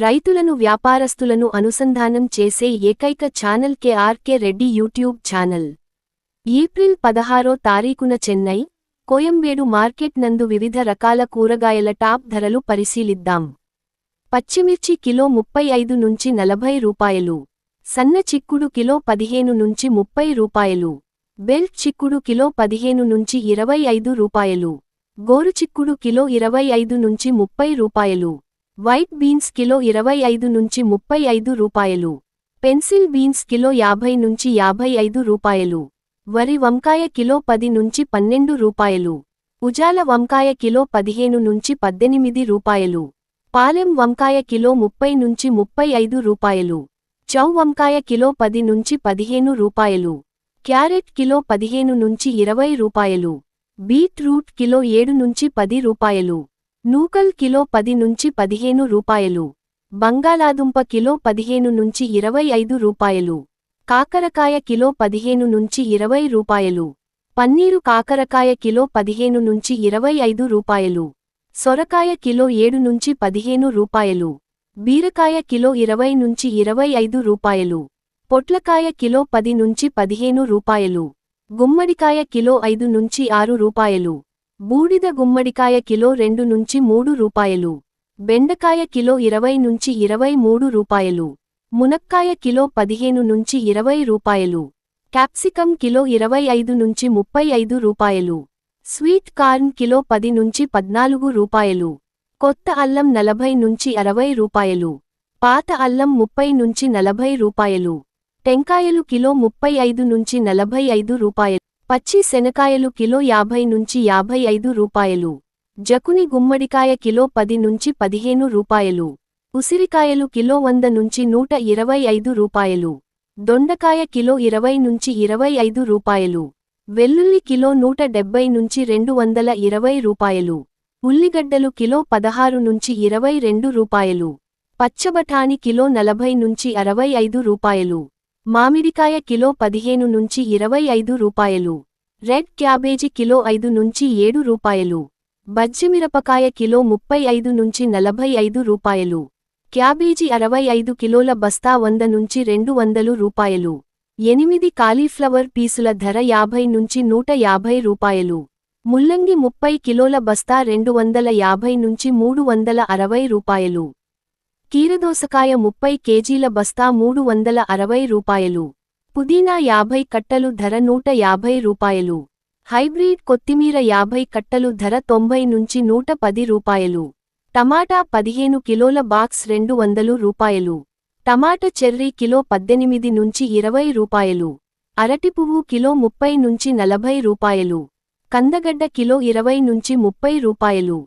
రైతులను వ్యాపారస్తులను అనుసంధానం చేసే ఏకైక channel KRK Reddy YouTube channel. April పదహారో తారీఖున చెన్నై కోయంబేడు మార్కెట్ నందు వివిధ రకాల కూరగాయల టాప్ ధరలు పరిశీలిద్దాం. పచ్చిమిర్చి కిలో ముప్పై ఐదు నుంచి నలభై రూపాయలు. సన్న చిక్కుడు కిలో పదిహేను నుంచి ముప్పై రూపాయలు. బెల్ట్ చిక్కుడు కిలో పదిహేను నుంచి ఇరవై ఐదు రూపాయలు. గోరు చిక్కుడు కిలో ఇరవై ఐదు నుంచి ముప్పై రూపాయలు. వైట్ బీన్స్ కిలో ఇరవై ఐదు నుంచి ముప్పై ఐదు రూపాయలు. పెన్సిల్ బీన్స్ కిలో యాభై నుంచి యాభై ఐదు రూపాయలు. వరి వంకాయ కిలో పది నుంచి పన్నెండు రూపాయలు. ఉజాల వంకాయ కిలో పదిహేను నుంచి పద్దెనిమిది రూపాయలు. పాలెం వంకాయ కిలో ముప్పై నుంచి ముప్పై ఐదు రూపాయలు. చౌ వంకాయ కిలో పది నుంచి పదిహేను రూపాయలు. క్యారెట్ కిలో పదిహేను నుంచి ఇరవై రూపాయలు. బీట్రూట్ కిలో ఏడు నుంచి పది రూపాయలు. నూకల్ కిలో పది నుంచి పదిహేను రూపాయలు. బంగాళాదుంప కిలో పదిహేను నుంచి ఇరవై ఐదు రూపాయలు. కాకరకాయ కిలో పదిహేను నుంచి ఇరవై రూపాయలు. పన్నీరు కాకరకాయ కిలో పదిహేను నుంచి ఇరవై ఐదు రూపాయలు. సొరకాయ కిలో ఏడు నుంచి పదిహేను రూపాయలు. బీరకాయ కిలో ఇరవై నుంచి ఇరవై ఐదు రూపాయలు. పొట్లకాయ కిలో పది నుంచి పదిహేను రూపాయలు. గుమ్మడికాయ కిలో ఐదు నుంచి ఆరు రూపాయలు. బూడిద గుమ్మడికాయ కిలో రెండు నుంచి మూడు రూపాయలు. బెండకాయ కిలో ఇరవై నుంచి ఇరవై మూడు రూపాయలు. మునక్కాయ కిలో పదిహేను నుంచి ఇరవై రూపాయలు. క్యాప్సికం కిలో ఇరవై ఐదు నుంచి ముప్పై ఐదు రూపాయలు. స్వీట్ కార్న్ కిలో పది నుంచి పద్నాలుగు రూపాయలు. కొత్త అల్లం నలభై నుంచి అరవై రూపాయలు. పాత అల్లం ముప్పై నుంచి నలభై రూపాయలు. టెంకాయలు కిలో ముప్పై ఐదు నుంచి నలభై ఐదు రూపాయలు. పచ్చి శనకాయలు కిలో యాభై నుంచి యాభై ఐదు రూపాయలు. జకుని గుమ్మడికాయ కిలో పది నుంచి పదిహేను రూపాయలు. ఉసిరికాయలు కిలో వంద నుంచి నూట ఇరవై ఐదు రూపాయలు. దొండకాయ కిలో ఇరవై నుంచి ఇరవై ఐదు రూపాయలు. వెల్లుల్లి కిలో నూట డెబ్బై నుంచి రెండు వందల ఇరవై రూపాయలు. ఉల్లిగడ్డలు కిలో పదహారు నుంచి ఇరవై రెండు రూపాయలు. పచ్చబఠాని కిలో నలభై నుంచి అరవై ఐదు రూపాయలు. మామిడికాయ కిలో పదిహేను నుంచి ఇరవై ఐదు రూపాయలు. రెడ్ క్యాబేజీ కిలో ఐదు నుంచి ఏడు రూపాయలు. బజ్జిమిరపకాయ కిలో ముప్పై ఐదు నుంచి నలభై ఐదు రూపాయలు. క్యాబేజీ అరవై ఐదు కిలోల బస్తా వంద నుంచి రెండు వందలు రూపాయలు. ఎనిమిది కాలీఫ్లవర్ పీసుల ధర యాభై నుంచి నూట యాభై రూపాయలు. ముల్లంగి ముప్పై కిలోల బస్తా రెండు వందల యాభై నుంచి మూడు వందల అరవై రూపాయలు. కీరదోసకాయ ముప్పై కేజీల బస్తా మూడు వందల అరవై రూపాయలు. పుదీనా యాభై కట్టలు ధర నూట యాభై రూపాయలు. హైబ్రిడ్ కొత్తిమీర యాభై కట్టలు ధర తొంభై నుంచి నూట పది రూపాయలు. టమాటా పదిహేను కిలోల బాక్స్ రెండు వందలు రూపాయలు. టమాట చెర్రీ కిలో పద్దెనిమిది నుంచి ఇరవై రూపాయలు. అరటి పువ్వు కిలో ముప్పై నుంచి నలభై రూపాయలు. కందగడ్డ కిలో ఇరవై నుంచి ముప్పై రూపాయలు.